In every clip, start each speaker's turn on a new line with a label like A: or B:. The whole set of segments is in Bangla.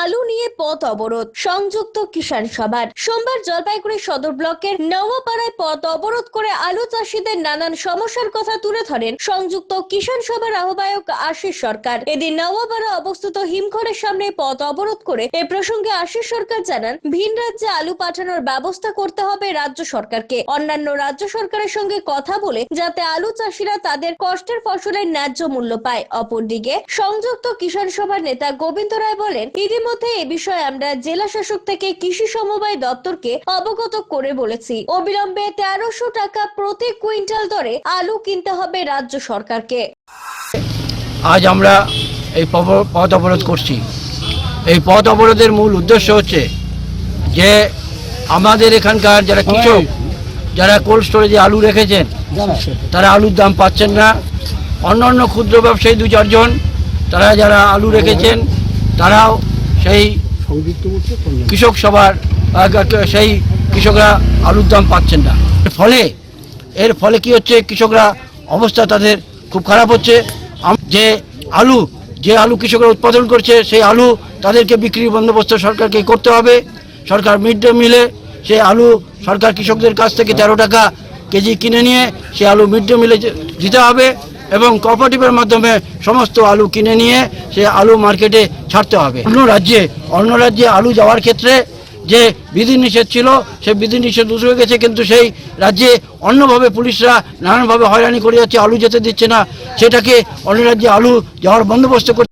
A: আলু নিয়ে পথ অবরোধ, সংযুক্ত কিষাণ সভার। সোমবার জলপাইগুড়ি সদর ব্লকের নওয়াপাড়ায় পথ অবরোধ করে আলু চাষিদের নানান সমস্যার কথা তুলে ধরেন সংযুক্ত কিষাণ সভার আহ্বায়ক আশিস সরকার। এদিন নওয়াপাড়া অবস্থিত হিমঘরের সামনে পথ অবরোধ করে এ প্রসঙ্গে আশিস সরকার জানান, ভিন রাজ্যে আলু পাঠানোর ব্যবস্থা করতে হবে রাজ্য সরকারকে। অন্যান্য রাজ্য সরকারের সঙ্গে কথা বলে যাতে আলু চাষিরা তাদের কষ্টের ফসলের ন্যায্য মূল্য পায়। অপরদিকে সংযুক্ত কিষাণ সভার নেতা গোবিন্দ রায় বলেন ইতিমধ্যে এ বিষয়ে আমরা জেলা শাসক থেকে কৃষি সমবায় দপ্তরকে অবগত করে বলেছি। অবিলম্বে তেরোশো টাকা প্রতি কুইন্টাল দরে আলু কিনতে হবে রাজ্য সরকারকে।
B: আজ আমরা এই পথ অবরোধ করছি। এই পথ অবরোধের মূল উদ্দেশ্য হচ্ছে যে আমাদের এখানকার যারা কৃষক, যারা কোল্ড স্টোরেজে আলু রেখেছেন, তারা আলুর দাম পাচ্ছেন না। অন্য অন্য ক্ষুদ্র ব্যবসায়ী দু চারজন তারা যারা আলু রেখেছেন, তারাও সেই কৃষক সবার সেই কৃষকরা আলুর দাম পাচ্ছেন না। ফলে, এর ফলে কি হচ্ছে? কৃষকরা অবস্থা তাদের খুব খারাপ হচ্ছে। যে আলু যে আলু কৃষকরা উৎপাদন করছে, সেই আলু তাদেরকে বিক্রির বন্দোবস্ত সরকারকে করতে হবে। সরকার মিড ডে মিলে সেই আলু সরকার কৃষকদের কাছ থেকে তেরো টাকা কেজি কিনে নিয়ে সেই আলু মিড ডে মিলে দিতে হবে। এবং কোঅপারেটিভের মাধ্যমে সমস্ত আলু কিনে নিয়ে সে আলু মার্কেটে ছাড়তে হবে। অন্য রাজ্যে অন্য রাজ্যে আলু যাওয়ার ক্ষেত্রে যে বিধিনিষেধ ছিল সে বিধিনিষেধ উঠে গেছে, কিন্তু সেই রাজ্যে অন্যভাবে পুলিশরা নানানভাবে হয়রানি করে যাচ্ছে, আলু যেতে দিচ্ছে না। সেটাকে অন্য রাজ্যে আলু যাওয়ার বন্দোবস্ত করতে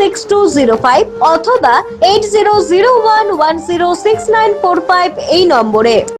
A: two five অথবা এইট সিক্স নাইন ফাইভ এই নম্বরে।